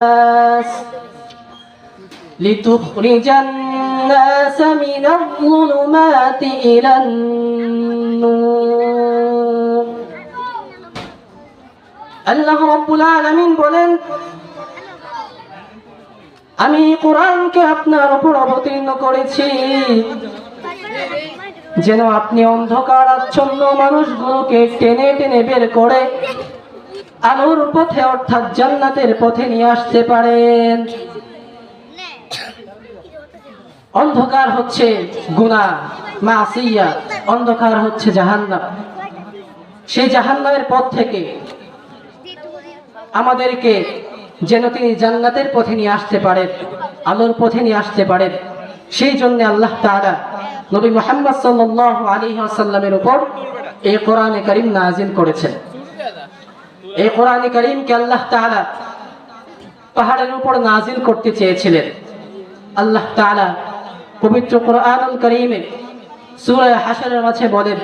الناس لتخرج الناس من الظلمات إلى النور আল্লাহ রব্বুল আলামিন বলেন আমি কোরআনকে আপনার উপর অবতীর্ণ করেছি যেন আপনি অন্ধকার আচ্ছন্ন মানুষগুলোকে টেনে টেনে বের করে আলোর পথে অর্থাৎ জান্নাতের পথে নিয়ে আসতে পারেন। অন্ধকার হচ্ছে গুণা মাসিয়া, অন্ধকার হচ্ছে জাহান্নাম। সেই জাহান্নামের পথ থেকে আমাদেরকে যেন তিনি জান্নাতের পথে নিয়ে আসতে পারেন, আলোর পথে নিয়ে আসতে পারেন। সেই জন্য আল্লাহ তাআলা নবী মোহাম্মদ সাল্লাল্লাহু আলাইহি ওয়াসাল্লামের উপর এই কোরআনে করিম নাজিল করেছেন। এই কোরআনে কারীমকে আল্লাহ তাআলা পাহাড়ের উপর নাজিল করতে চেয়েছিলেন আল্লাহ তাআলা পবিত্র কোরআনুল কারীমে সূরা হাশরের মাঝে বলেন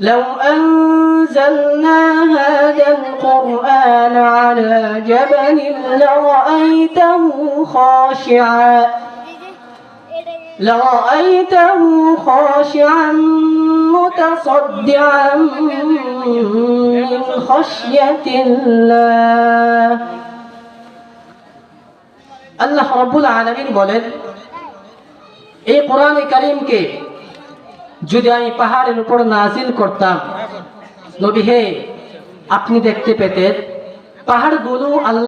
لو أنزلنا هذا القرآن على جبل لرأيته خاشعا لرأيته خاشعا متصدعا من خشية الله আল্লাহ রব্বুল আলমিন বলেন এই কোরআনে কারিমকে যদি আমি পাহাড়ের উপর নাজিল করতাম নবী হে আপনি দেখতে পেতেন পাহাড়গুলো আল্লাহ